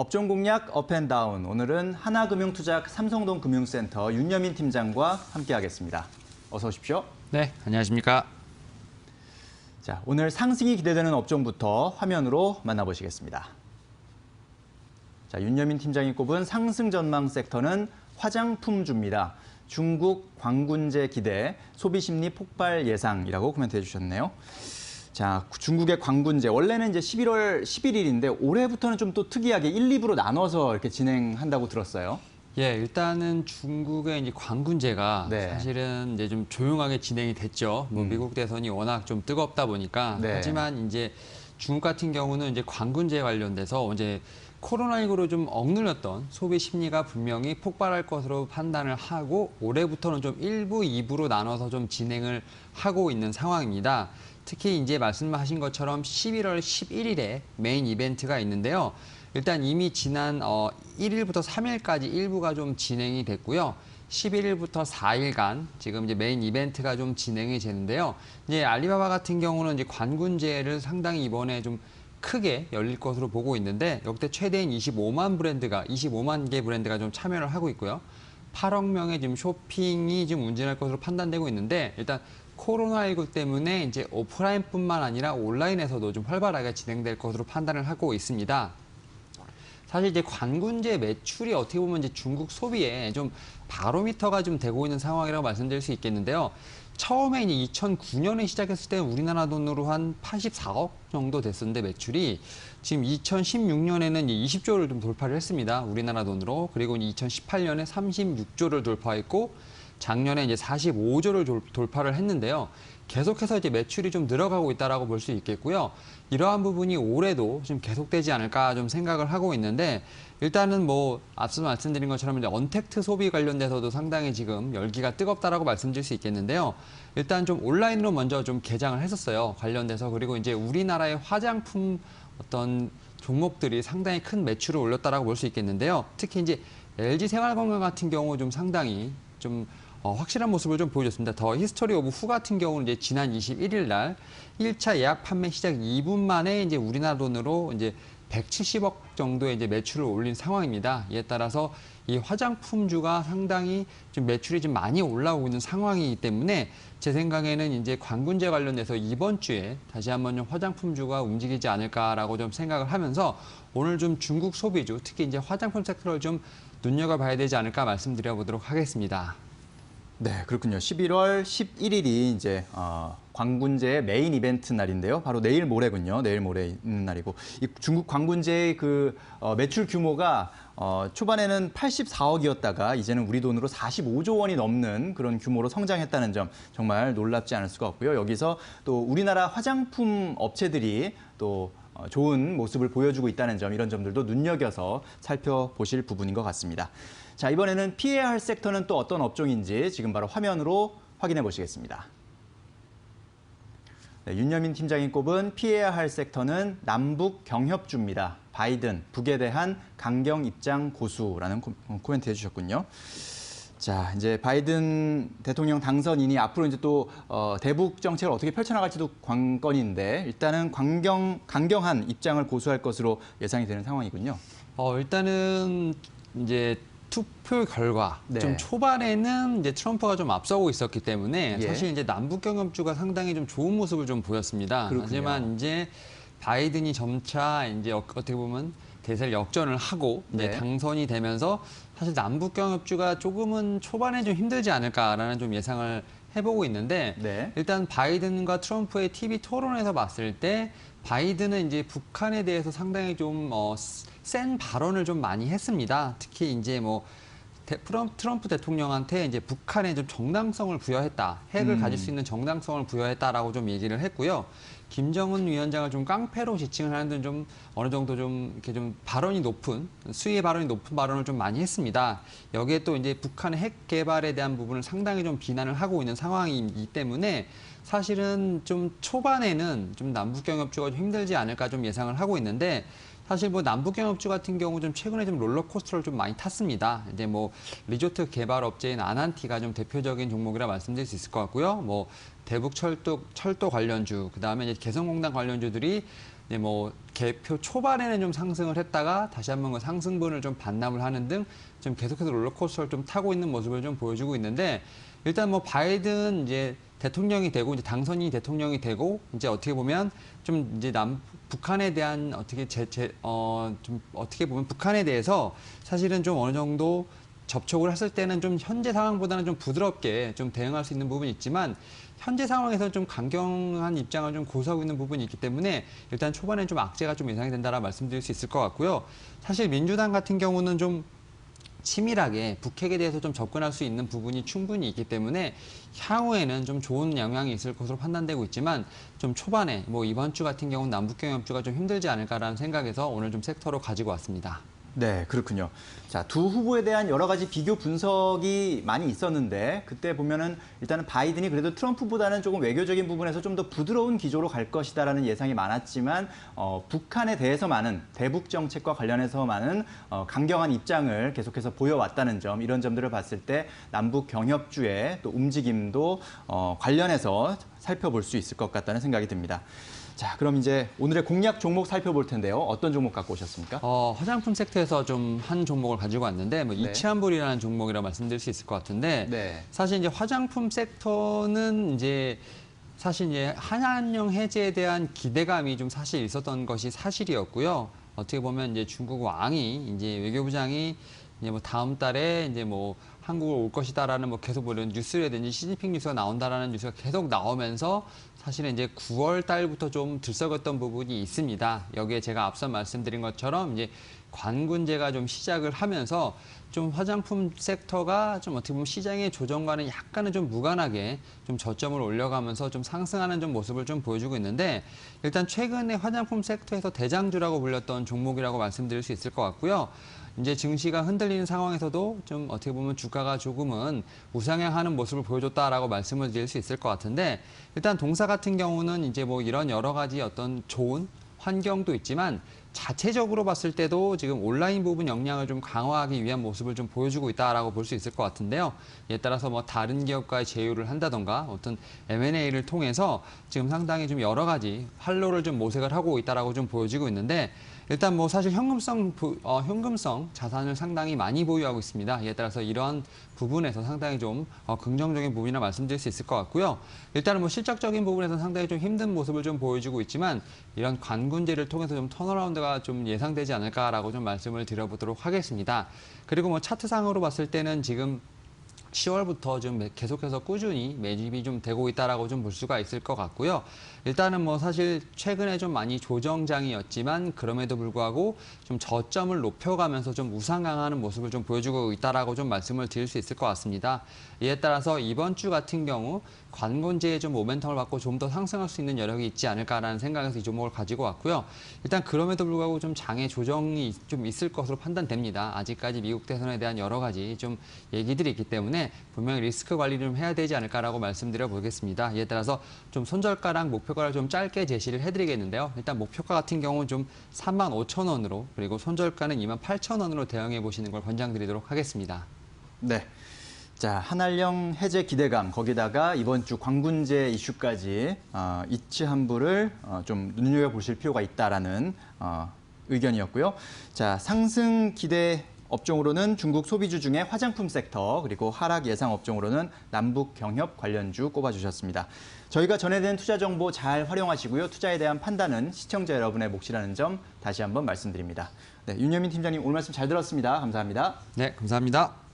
업종 공략 업앤다운 오늘은 하나금융투자 삼성동 금융센터 윤여민 팀장과 함께하겠습니다. 어서 오십시오. 네, 안녕하십니까. 자, 오늘 상승이 기대되는 업종부터 화면으로 만나보시겠습니다. 자, 윤여민 팀장이 꼽은 상승 전망 섹터는 화장품주입니다. 중국 광군제 기대, 소비 심리 폭발 예상이라고 코멘트해 주셨네요. 자, 중국의 광군제 원래는 이제 11월 11일인데 올해부터는 좀 또 특이하게 1, 2부로 나눠서 이렇게 진행한다고 들었어요. 예, 일단은 중국의 이제 광군제가 네. 사실은 이제 좀 조용하게 진행이 됐죠. 뭐 음. 미국 대선이 워낙 좀 뜨겁다 보니까 네. 하지만 이제 중국 같은 경우는 이제 광군제 관련돼서 이제 코로나19로 좀 억눌렸던 소비 심리가 분명히 폭발할 것으로 판단을 하고 올해부터는 좀 1부, 2부로 나눠서 좀 진행을 하고 있는 상황입니다. 특히 이제 말씀하신 것처럼 11월 11일에 메인 이벤트가 있는데요. 일단 이미 지난 어 1일부터 3일까지 일부가 좀 진행이 됐고요. 11일부터 4일간 지금 이제 메인 이벤트가 좀 진행이 되는데요. 이제 알리바바 같은 경우는 이제 관군제를 상당히 이번에 좀 크게 열릴 것으로 보고 있는데 역대 최대인 25만 브랜드가 25만 개 브랜드가 좀 참여를 하고 있고요. 8억 명의 지금 쇼핑이 지금 운전할 것으로 판단되고 있는데 일단 코로나19 때문에 이제 오프라인뿐만 아니라 온라인에서도 좀 활발하게 진행될 것으로 판단을 하고 있습니다. 사실 이제 관군제 매출이 어떻게 보면 이제 중국 소비에 좀 바로미터가 좀 되고 있는 상황이라고 말씀드릴 수 있겠는데요. 처음에 이제 2009년에 시작했을 때 우리나라 돈으로 한 84억 정도 됐었는데 매출이 지금 2016년에는 20조를 좀 돌파를 했습니다. 우리나라 돈으로. 그리고 2018년에 36조를 돌파했고 작년에 이제 45조를 돌- 돌파를 했는데요. 계속해서 이제 매출이 좀 늘어가고 있다라고 볼 수 있겠고요. 이러한 부분이 올해도 좀 계속되지 않을까 좀 생각을 하고 있는데 일단은 뭐 앞서 말씀드린 것처럼 이제 언택트 소비 관련돼서도 상당히 지금 열기가 뜨겁다라고 말씀드릴 수 있겠는데요. 일단 좀 온라인으로 먼저 좀 개장을 했었어요. 관련돼서 그리고 이제 우리나라의 화장품 어떤 종목들이 상당히 큰 매출을 올렸다라고 볼 수 있겠는데요. 특히 이제 LG 생활건강 같은 경우 좀 상당히 좀 어, 확실한 모습을 좀 보여줬습니다. 더 히스토리 오브 후 같은 경우는 이제 지난 21일 날 1차 예약 판매 시작 2분 만에 이제 우리나라 돈으로 이제 170억 정도의 이제 매출을 올린 상황입니다. 이에 따라서 이 화장품주가 상당히 좀 매출이 좀 많이 올라오고 있는 상황이기 때문에 제 생각에는 이제 관군제 관련돼서 이번 주에 다시 한번 좀 화장품주가 움직이지 않을까라고 좀 생각을 하면서 오늘 좀 중국 소비주 특히 이제 화장품 섹터를 좀 눈여겨봐야 되지 않을까 말씀드려보도록 하겠습니다. 네, 그렇군요. 11월 11일이 이제 어, 광군제의 메인 이벤트 날인데요. 바로 내일 모레군요. 내일 모레 있는 날이고 이 중국 광군제의 그 어, 매출 규모가 어, 초반에는 84억이었다가 이제는 우리 돈으로 45조 원이 넘는 그런 규모로 성장했다는 점 정말 놀랍지 않을 수가 없고요. 여기서 또 우리나라 화장품 업체들이 또 어, 좋은 모습을 보여주고 있다는 점 이런 점들도 눈여겨서 살펴보실 부분인 것 같습니다. 자 이번에는 피해야 할 섹터는 또 어떤 업종인지 지금 바로 화면으로 확인해 보시겠습니다. 네, 윤여민 팀장이 꼽은 피해야 할 섹터는 남북 경협주입니다. 바이든 북에 대한 강경 입장 고수라는 코- 코멘트 해주셨군요. 자, 이제 바이든 대통령 당선인이 앞으로 이제 또 어, 대북 정책을 어떻게 펼쳐나갈지도 관건인데 일단은 강경 강경한 입장을 고수할 것으로 예상이 되는 상황이군요. 어, 일단은 이제 투표 결과 네. 좀 초반에는 이제 트럼프가 좀 앞서고 있었기 때문에 예. 사실 이제 남북 경협주가 상당히 좀 좋은 모습을 좀 보였습니다. 그렇군요. 하지만 이제 바이든이 점차 이제 어- 어떻게 보면 대세를 역전을 하고 네. 당선이 되면서 사실 남북 경협주가 조금은 초반에 좀 힘들지 않을까라는 좀 예상을 해보고 있는데 네. 일단 바이든과 트럼프의 TV 토론에서 봤을 때 바이든은 이제 북한에 대해서 상당히 좀 어, 센 발언을 좀 많이 했습니다. 특히 이제 뭐 대- 트럼- 트럼프 대통령한테 이제 북한에 좀 정당성을 부여했다, 핵을 음. 가질 수 있는 정당성을 부여했다라고 좀 얘기를 했고요. 김정은 위원장을 좀 깡패로 지칭을 하는 등 좀 어느 정도 좀 이렇게 좀 발언이 높은 수위의 발언이 높은 발언을 좀 많이 했습니다. 여기에 또 이제 북한의 핵 개발에 대한 부분을 상당히 좀 비난을 하고 있는 상황이기 때문에 사실은 좀 초반에는 좀 남북 경협 주가 좀 힘들지 않을까 좀 예상을 하고 있는데 사실 뭐 남북 경협주 같은 경우 좀 최근에 좀 롤러코스터를 좀 많이 탔습니다. 이제 뭐 리조트 개발 업체인 아난티가 좀 대표적인 종목이라 말씀드릴 수 있을 것 같고요. 뭐 대북 철도 철도 관련주, 그다음에 이제 개성공단 관련주들이 네, 뭐 개표 초반에는 좀 상승을 했다가 다시 한번 그 상승분을 좀 반납을 하는 등 좀 계속해서 롤러코스터를 좀 타고 있는 모습을 좀 보여주고 있는데 일단 뭐 바이든 이제 대통령이 되고 이제 당선이 대통령이 되고 이제 어떻게 보면 좀 이제 남 북한에 대한 어떻게 제 제 어 좀 어떻게 보면 북한에 대해서 사실은 좀 어느 정도 접촉을 했을 때는 좀 현재 상황보다는 좀 부드럽게 좀 대응할 수 있는 부분이 있지만 현재 상황에서 좀 강경한 입장을 좀 고수하고 있는 부분이 있기 때문에 일단 초반엔 좀 악재가 좀 예상이 된다라 말씀드릴 수 있을 것 같고요. 사실 민주당 같은 경우는 좀 치밀하게 북핵에 대해서 좀 접근할 수 있는 부분이 충분히 있기 때문에 향후에는 좀 좋은 영향이 있을 것으로 판단되고 있지만 좀 초반에 뭐 이번 주 같은 경우는 남북 경협주가 좀 힘들지 않을까라는 생각에서 오늘 좀 섹터로 가지고 왔습니다. 네, 그렇군요. 자, 두 후보에 대한 여러 가지 비교 분석이 많이 있었는데 그때 보면은 일단은 바이든이 그래도 트럼프보다는 조금 외교적인 부분에서 좀 더 부드러운 기조로 갈 것이다라는 예상이 많았지만 어, 북한에 대해서 많은 대북 정책과 관련해서 많은 어, 강경한 입장을 계속해서 보여왔다는 점 이런 점들을 봤을 때 남북 경협주의 또 움직임도 어, 관련해서 살펴볼 수 있을 것 같다는 생각이 듭니다. 자, 그럼 이제 오늘의 공략 종목 살펴볼 텐데요. 어떤 종목 갖고 오셨습니까? 어, 화장품 섹터에서 좀 한 종목을 가지고 왔는데 뭐 네. 이치한불이라는 종목이라 말씀드릴 수 있을 것 같은데 네. 사실 이제 화장품 섹터는 이제 사실 이제 한한령 해제에 대한 기대감이 좀 사실 있었던 것이 사실이었고요. 어떻게 보면 이제 중국 왕이 이제 외교부장이 이제 뭐 다음 달에 이제 뭐 한국을 올 것이다라는 뭐 계속 뭐 이런 뉴스라든지 시진핑 뉴스가 나온다라는 뉴스가 계속 나오면서 사실은 이제 9월 달부터 좀 들썩였던 부분이 있습니다. 여기에 제가 앞서 말씀드린 것처럼 이제 관군제가 좀 시작을 하면서 좀 화장품 섹터가 좀 어떻게 보면 시장의 조정과는 약간은 좀 무관하게 좀 저점을 올려가면서 좀 상승하는 좀 모습을 좀 보여주고 있는데 일단 최근에 화장품 섹터에서 대장주라고 불렸던 종목이라고 말씀드릴 수 있을 것 같고요. 이제 증시가 흔들리는 상황에서도 좀 어떻게 보면 주가가 조금은 우상향하는 모습을 보여줬다라고 말씀을 드릴 수 있을 것 같은데 일단 동사 같은 경우는 이제 뭐 이런 여러 가지 어떤 좋은 환경도 있지만 자체적으로 봤을 때도 지금 온라인 부분 역량을 좀 강화하기 위한 모습을 좀 보여주고 있다라고 볼 수 있을 것 같은데요. 이에 따라서 뭐 다른 기업과의 제휴를 한다던가 어떤 M&A를 통해서 지금 상당히 좀 여러 가지 활로를 좀 모색을 하고 있다라고 좀 보여지고 있는데 일단 뭐 사실 현금성 부- 어, 현금성 자산을 상당히 많이 보유하고 있습니다. 이에 따라서 이러한 부분에서 상당히 좀 어, 긍정적인 부분이라 말씀드릴 수 있을 것 같고요. 일단은 뭐 실적적인 부분에서 상당히 좀 힘든 모습을 좀 보여주고 있지만 이런 관군제를 통해서 좀 턴어라운드 가 좀 예상되지 않을까라고 좀 말씀을 드려보도록 하겠습니다. 그리고 뭐 차트상으로 봤을 때는 지금 10월부터 좀 매- 계속해서 꾸준히 매집이 좀 되고 있다라고 좀 볼 수가 있을 것 같고요. 일단은 뭐 사실 최근에 좀 많이 조정장이었지만 그럼에도 불구하고 좀 저점을 높여가면서 좀 우상향하는 모습을 좀 보여주고 있다라고 좀 말씀을 드릴 수 있을 것 같습니다. 이에 따라서 이번 주 같은 경우 관건제의 좀 모멘텀을 받고 좀 더 상승할 수 있는 여력이 있지 않을까라는 생각에서 이 종목을 가지고 왔고요. 일단 그럼에도 불구하고 좀 장의 조정이 좀 있을 것으로 판단됩니다. 아직까지 미국 대선에 대한 여러 가지 좀 얘기들이 있기 때문에 분명히 리스크 관리를 좀 해야 되지 않을까라고 말씀드려 보겠습니다. 이에 따라서 좀 손절가랑 목표가를 좀 짧게 제시를 해드리겠는데요. 일단 목표가 같은 경우는 좀 3만 5천 원으로 그리고 손절가는 2만 8천 원으로 대응해 보시는 걸 권장드리도록 하겠습니다. 네. 자, 한한령 해제 기대감 거기다가 이번 주 광군제 이슈까지 어, 이치 한부를 어, 좀 눈여겨 보실 필요가 있다라는 어, 의견이었고요. 자, 상승 기대 업종으로는 중국 소비주 중에 화장품 섹터 그리고 하락 예상 업종으로는 남북 경협 관련주 꼽아주셨습니다. 저희가 전해드린 투자 정보 잘 활용하시고요. 투자에 대한 판단은 시청자 여러분의 몫이라는 점 다시 한번 말씀드립니다. 네, 윤여민 팀장님 오늘 말씀 잘 들었습니다. 감사합니다. 네, 감사합니다.